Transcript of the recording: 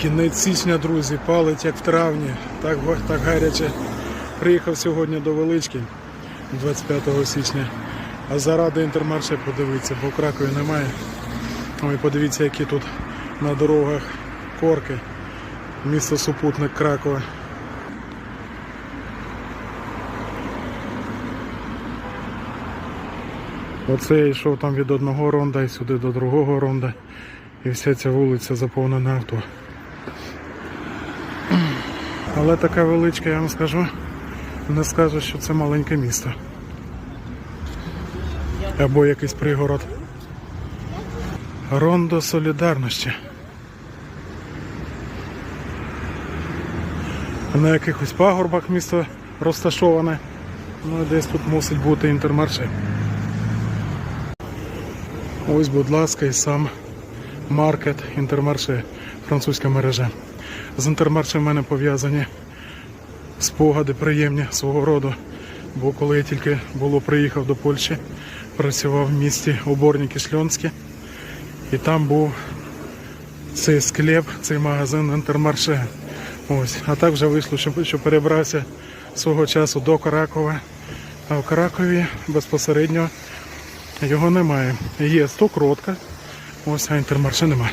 Кінець січня, друзі, палить як в травні, так, так гаряче. Приїхав сьогодні до Велички 25 січня. А заради інтермарше подивитися, бо в Кракові немає. Ой, подивіться, які тут на дорогах корки. Місто супутник Кракова. Оце я йшов там від одного ронда і сюди до другого ронда. І вся ця вулиця заповнена авто. Але така величка, я вам скажу, не скажу, що це маленьке місто. Або якийсь пригород. Рондо солідарності. На якихось пагорбах місто розташоване. Ну, десь тут мусить бути інтермарше. Ось, будь ласка, і сам маркет інтермарше, французька мережа. З інтермарше в мене пов'язані спогади приємні свого роду. Бо коли я тільки було приїхав до Польщі, працював в місті Оборніки Шльонське, і там був цей склеп, цей магазин інтермарше. Ось. А так вже вийшло, що, перебрався свого часу до Кракова. А в Кракові безпосередньо його немає. Є стокротка, ось а інтермарше немає.